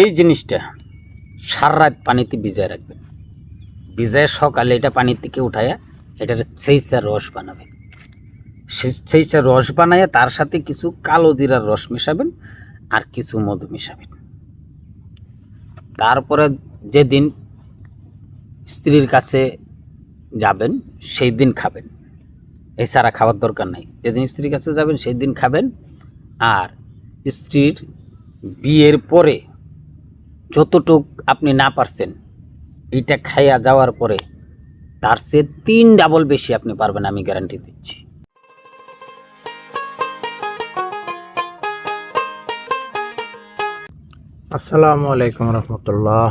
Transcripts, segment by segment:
এই জিনিসটা সারা রাত পানিতে ভিজায় রাখবেন। ভিজায় সকালে এটা পানির থেকে উঠায়া এটার সেইচা রস বানাবেন। সেইচা রস বানাইয়া তার সাথে কিছু কালো জিরার রস মেশাবেন আর কিছু মধু মেশাবেন। তারপরে যেদিন স্ত্রীর কাছে যাবেন সেই দিন খাবেন। এছাড়া খাওয়ার দরকার নাই। যেদিন স্ত্রীর কাছে যাবেন সেই দিন খাবেন। আর স্ত্রীর বিয়ের পরে যতটুক আপনি না পারছেন এটা খাইয়া যাওয়ার পরে তার চেয়ে তিন ডাবল বেশি আপনি পারবেন আমি গ্যারান্টি দিচ্ছি। আসসালামু আলাইকুম রহমতুল্লাহ।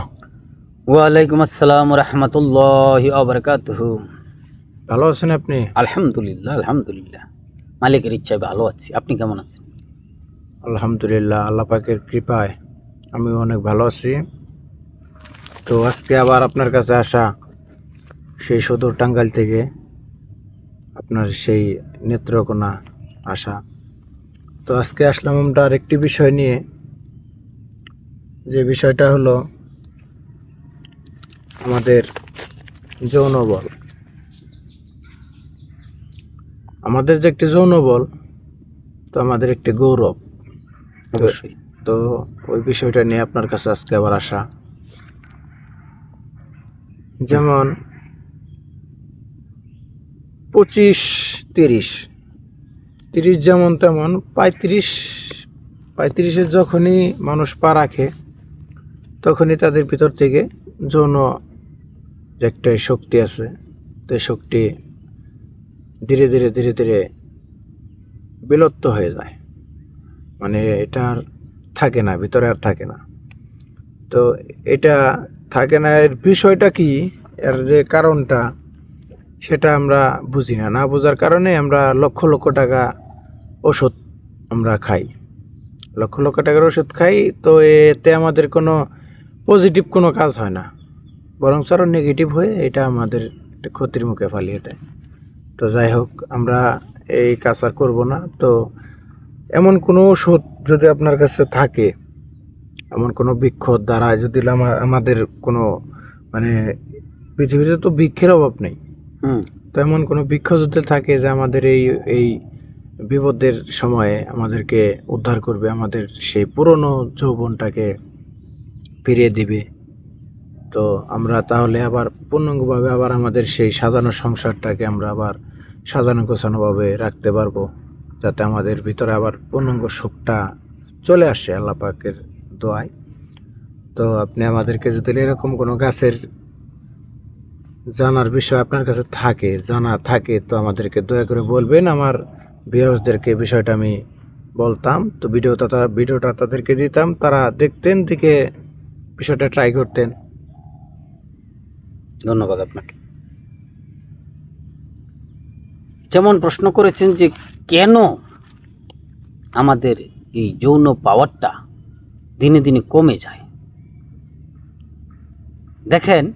ওয়ালাইকুম আসসালাম রহমতুল্লাহ আবরকাতহু ভালো আছেন আপনি? আলহামদুলিল্লাহ আলহামদুলিল্লাহ। মালিকের ইচ্ছায় ভালো আছি। আপনি কেমন আছেন? আলহামদুলিল্লাহ আল্লাহ পাকের কৃপায়। আমি অনেক ভালো আছি। তো আজকে আবার আপনার কাছে আসা সেই সদর টাঙ্গাইল থেকে আপনার সেই নেত্রকোনা আসা। তো আজকে আসলাম আমরা আরেকটি বিষয় নিয়ে। যে বিষয়টা হলো আমাদের যৌন বল। আমাদের যে একটি যৌন বল, তো আমাদের একটি গৌরব। অবশ্যই। তো ওই বিষয়টা নিয়ে আপনার কাছে আজকে আবার আসা। যেমন পঁচিশ, তিরিশ। তিরিশ যেমন তেমন, পঁয়ত্রিশ, পঁয়ত্রিশে যখনই মানুষ পা রাখে, তখনই তাদের ভিতর থেকে যৌন একটা শক্তি আছে তো শক্তি ধীরে ধীরে ধীরে ধীরে বিলুপ্ত হয়ে যায়। মানে এটা আর থাকে না, ভিতরে আর থাকে না। তো এটা থাকে না, এর বিষয়টা কি? এর যে কারণটা, সেটা আমরা বুঝি না। না বোঝার কারণে আমরা লক্ষ লক্ষ টাকা ওষুধ আমরা খাই। লক্ষ লক্ষ টাকার ওষুধ খাই, তো এতে আমাদের কোনো পজিটিভ কোনো কাজ হয় না। বরং আরও নেগেটিভ হয়ে এটা আমাদের ক্ষতির মুখে ফালিয়ে দেয়। তো যাই হোক, আমরা এই কাজ আর করব না। তো এমন কোনো ওষুধ যদি আপনার কাছে থাকে এমন কোনো বৃক্ষ দ্বারা যদি আমাদের কোনো মানে পৃথিবীতে তো বৃক্ষের অভাব নেই। হুম। তো এমন কোনো বৃক্ষ যদি থাকে যে আমাদের এই এই বিপদের সময়ে আমাদেরকে উদ্ধার করবে আমাদের সেই পুরনো যৌবনটাকে ফিরিয়ে দিবে তো আমরা তাহলে আবার পূর্ণাঙ্গভাবে আবার আমাদের সেই সাজানো সংসারটাকে আমরা আবার সাজানো গোছানোভাবে রাখতে পারব। যাতে আমাদের ভিতরে আবার পূর্ণাঙ্গ সুখটা চলে আসে আল্লাহ পাকের দোয়ায়। তো আপনি আমাদেরকে যদি এরকম কোনো গাছের জানার বিষয় আপনার কাছে থাকে, জানা থাকে, তো আমাদেরকে দয়া করে বলবেন। আমার ভিউয়ার্সদেরকে বিষয়টা আমি বলতাম। তো ভিডিওটা ভিডিওটা তাদেরকে দিতাম। তারা দেখতেন দিকে বিষয়টা ট্রাই করতেন। ধন্যবাদ আপনাকে। যেমন প্রশ্ন করেছেন যে কেন আমাদের এই যৌন পাওয়ারটা দিনে দিনে কমে যায়? দেখেন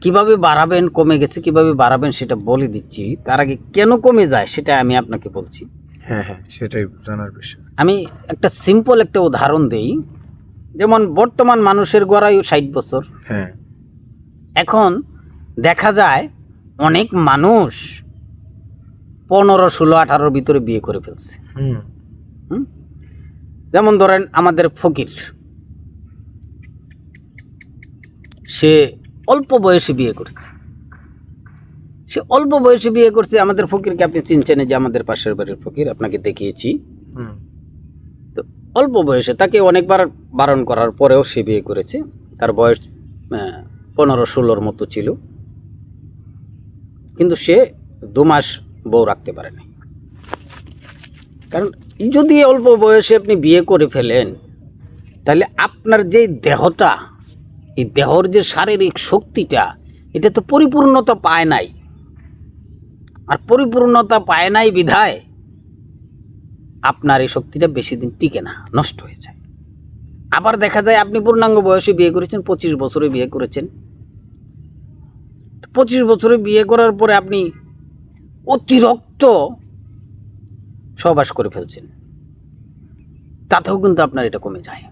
কীভাবে বাড়াবেন কমে গেছে কীভাবে বাড়াবেন সেটা বলে দিচ্ছি। তার আগে কেন কমে যায় সেটা আমি আপনাকে বলছি। হ্যাঁ হ্যাঁ সেটাই জানার বিষয়। আমি একটা সিম্পল একটা উদাহরণ দেই। যেমন বর্তমান মানুষের গড়ায়ু ষাট বছর। হ্যাঁ। এখন দেখা যায় অনেক মানুষ পনেরো ষোলো আঠারোর ভিতরে বিয়ে করে ফেলছে? যেমন ধরেন আমাদের ফকির সে অল্প বয়সে বিয়ে করছে। সে অল্প বয়সে বিয়ে করছে আমাদের ফকিরকে আপনি চিনছেন যে আমাদের পাশের বাড়ির ফকির আপনাকে দেখিয়েছি। হুম। তো অল্প বয়সে তাকে অনেকবার বারণ করার পরেও সে বিয়ে করেছে। তার বয়স পনেরো ষোলোর মতো ছিল। কিন্তু সে দু মাস বউ রাখতে পারেনি। কারণ যদি অল্প বয়সে আপনি বিয়ে করে ফেলেন, তাহলে আপনার যে দেহটা, এই দেহর যে শারীরিক শক্তিটা, এটা তো পরিপূর্ণতা পায় নাই। আর পরিপূর্ণতা পায় নাই বিধায় আপনার এই শক্তিটা বেশি দিন টিকে না, নষ্ট হয়ে যায়। আবার দেখা যায় আপনি পূর্ণাঙ্গ বয়সে বিয়ে করেছেন, পঁচিশ বছরে বিয়ে করেছেন। পঁচিশ বছরে বিয়ে করার পরে আপনি অতিরিক্ত সহবাস করে ফেলছেন। তাতেও কিন্তু আপনার এটা কমে যায়।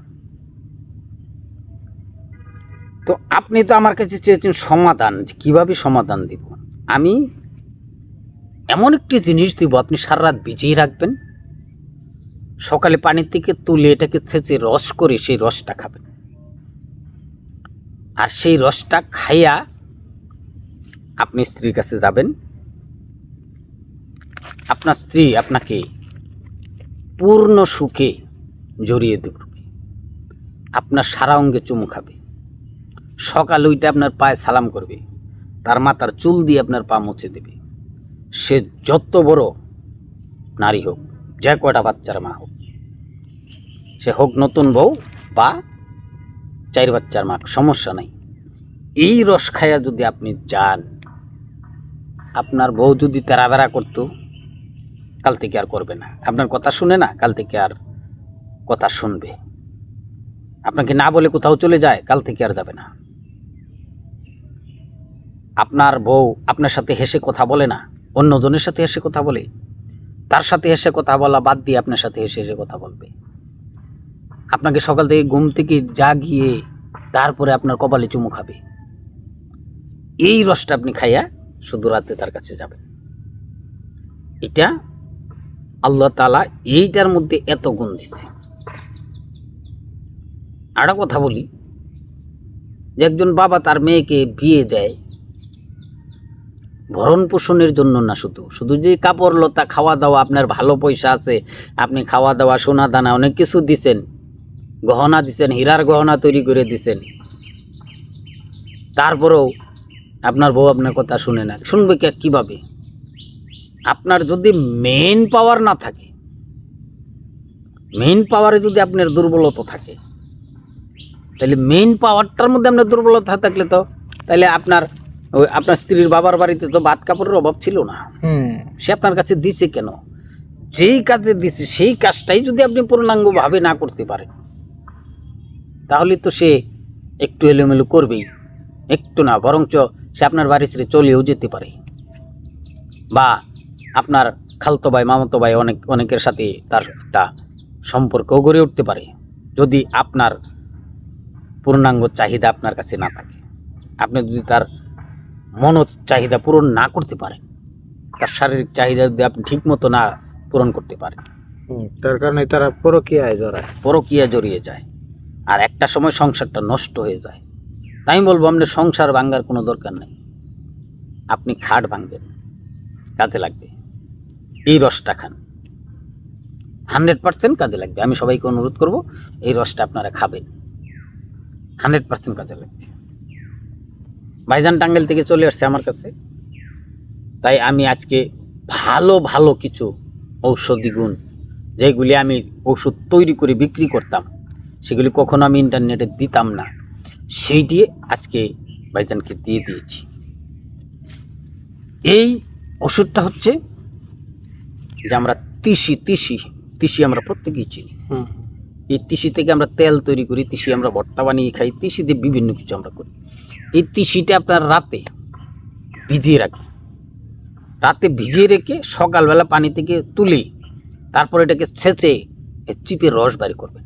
তো আপনি তো আমার কাছে চেয়েছেন সমাধান কীভাবে সমাধান দিব? আমি এমন একটি জিনিস দিব, আপনি সারা রাত ভিজিয়ে রাখবেন। সকালে পানির থেকে তুলে এটাকে থেঁচে রস করে সেই রসটা খাবেন। আর সেই রসটা খাইয়া আপনি স্ত্রীর কাছে যাবেন। আপনার স্ত্রী আপনাকে পূর্ণ সুখে জড়িয়ে দেবে আপনার সারা অঙ্গে চুমু খাবে। সকাল ওইটা আপনার পায়ে সালাম করবে। তার মাথার চুল দিয়ে আপনার পা মুছে দেবে। সে যত বড় নারী হোক, যে কয়টা বাচ্চার মা হোক, সে হোক নতুন বউ বা চার বাচ্চার মা, সমস্যা নাই। এই রস খাইয়া যদি আপনি যান, আপনার বউ যদি তেরাবেরা করতো কাল থেকে আর করবে না? আপনার কথা শুনে না কাল থেকে আর কথা শুনবে? আপনাকে না বলে কোথাও চলে যায় কাল থেকে আর যাবে না? আপনার বউ আপনার সাথে হেসে কথা বলে না, অন্যজনের সাথে হেসে কথা বলে, তার সাথে হেসে কথা বলা বাদ দিয়ে আপনার সাথে হেসে হেসে কথা বলবে। আপনাকে সকাল থেকে ঘুম থেকে জাগিয়ে তারপরে আপনার কপালে চুমু খাবে। এই রসটা আপনি খাইয়া শুধু রাতে তার কাছে যাবেন। এটা আল্লাহ তালা এইটার মধ্যে এত গুণ দিছে। আর কথা বলি, যে একজন বাবা তার মেয়েকে বিয়ে দেয়, ভরণ পোষণের জন্য না শুধু শুধু যে কাপড় লতা খাওয়া দাওয়া আপনার ভালো পয়সা আছে, আপনি খাওয়া দাওয়া সোনা দানা অনেক কিছু দিছেন, গহনা দিছেন, হীরার গহনা তৈরি করে দিছেন। তারপরেও আপনার বউ আপনার কথা শুনে না, শুনবে কে, কীভাবে? আপনার যদি মেইন পাওয়ার না থাকে মেইন পাওয়ারে যদি আপনার দুর্বলতা থাকে তাহলে মেইন পাওয়ারটার মধ্যে আপনার দুর্বলতা থাকলে তো তাহলে আপনার ওই আপনার স্ত্রীর বাবার বাড়িতে তো ভাত কাপড়ের অভাব ছিল না। সে আপনার কাছে দিছে কেন? যেই কাজে দিছে সেই কাজটাই যদি আপনি পূর্ণাঙ্গভাবে না করতে পারেন তাহলে তো সে একটু এলোমেলো করবেই। একটু না বরঞ্চ সে আপনার বাড়ি ছেড়ে চলেও যেতে পারে। বা আপনার খালতো ভাই মামতো ভাই অনেক অনেকের সাথে তার একটা সম্পর্কও গড়ে উঠতে পারে যদি আপনার পূর্ণাঙ্গ চাহিদা আপনার কাছে না থাকে। আপনি যদি তার মন চাহিদা পূরণ না করতে পারেন তার শারীরিক চাহিদা যদি আপনি ঠিক মতো না পূরণ করতে পারেন। হুম, তার কারণে তারা পরকীয়ায় জড়ায়। পরকীয়া জড়িয়ে যায়। আর একটা সময় সংসারটা নষ্ট হয়ে যায়। তাই বলব আপনার সংসার ভাঙ্গার কোনো দরকার নেই। আপনি খাট ভাঙবেন কাজে লাগবে। এই রসটা খান। হান্ড্রেড পার্সেন্ট কাজে লাগবে। আমি সবাইকে অনুরোধ করব, এই রসটা আপনারা খাবেন। হান্ড্রেড পার্সেন্ট কাজে লাগবে। ভাইজান টাঙ্গেল থেকে চলে আসছে আমার কাছে। তাই আমি আজকে ভালো ভালো কিছু ঔষধি গুণ, যেগুলি আমি ওষুধ তৈরি করে বিক্রি করতাম, সেগুলি কখনো আমি ইন্টারনেটে দিতাম না সেই দিয়ে আজকে ভাইজানকে দিয়ে দিয়েছি। এই ওষুধটা হচ্ছে যে আমরা তিসি তিসি তিসি আমরা প্রত্যেকেই চিনি। হুম। এই তিসি থেকে আমরা তেল তৈরি করি তিসি আমরা ভর্তা বানিয়ে খাই তিসি দিয়ে বিভিন্ন কিছু আমরা করি। এই তিসিটা আপনার রাতে ভিজিয়ে রাখবেন রাতে ভিজিয়ে রেখে সকালবেলা পানি থেকে তুলে তারপর এটাকে ছেঁচে চিপে রস বের করবেন।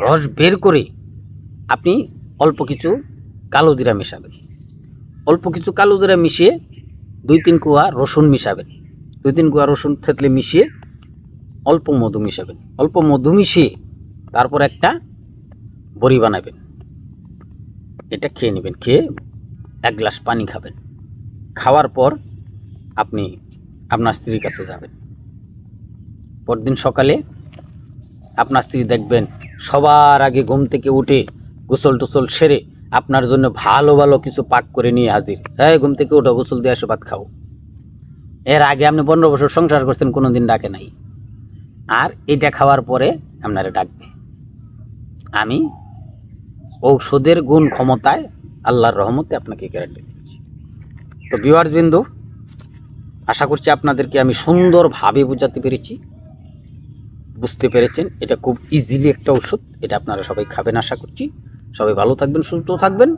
রস বের করে আপনি অল্প কিছু কালো জিরা মেশাবেন। অল্প কিছু কালো জিরা মিশিয়ে দুই তিন কুয়া রসুন মিশাবেন। দুই তিন কুয়া রসুন থেতলে মিশিয়ে অল্প মধু মিশাবেন। অল্প মধু মিশিয়ে তারপর একটা বড়ি বানাবেন। এটা খেয়ে নেবেন, খেয়ে এক গ্লাস পানি খাবেন। খাওয়ার পর আপনি আপনার স্ত্রীর কাছে যাবেন। পরদিন সকালে আপনার স্ত্রী দেখবেন, সবার আগে ঘুম থেকে উঠে গোসল টোসল সেরে আপনার জন্য ভালো ভালো কিছু পাক করে নিয়ে হাজির। হ্যাঁ ঘুম থেকে উঠো গোসল দিয়ে আসো ভাত খাও। এর আগে আপনি পনেরো বছর সংসার করছেন কোনো দিন ডাকে নাই। আর এটা খাওয়ার পরে আপনারা ডাকবে। আমি ঔষধের গুণ ক্ষমতায় আল্লাহর রহমতে আপনাকে গ্যারান্টি দিচ্ছি। তো বিওয়ার্স বিন্দু, আশা করছি আপনাদেরকে আমি সুন্দরভাবে বোঝাতে পেরেছি। বুঝতে পেরেছেন, এটা খুব ইজিলি একটা ওষুধ এটা আপনারা সবাই খাবেন আশা করছি। সবাই ভালো থাকবেন, সুস্থ থাকবেন।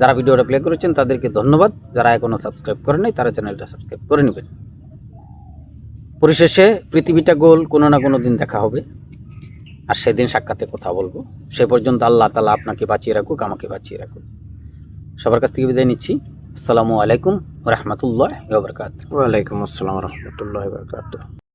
যারা ভিডিওটা প্লে করেছেন, তাদেরকে ধন্যবাদ। যারা এখনও সাবস্ক্রাইব করেন নাই, তারা চ্যানেলটা সাবস্ক্রাইব করে নেবেন। পরিশেষে পৃথিবীটা গোল, কোনো না কোনো দিন দেখা হবে। আর সেদিন সাক্ষাতে কথা বলব। সে পর্যন্ত আল্লাহ তালা আপনাকে বাঁচিয়ে রাখুক, আমাকে বাঁচিয়ে রাখুক। সবার কাছ থেকে বিদায় নিচ্ছি। আসসালামু আলাইকুম রহমতুল্লাহ বরকাত ওয়ালাইকুম আসসালাম রহমতুল্লাহ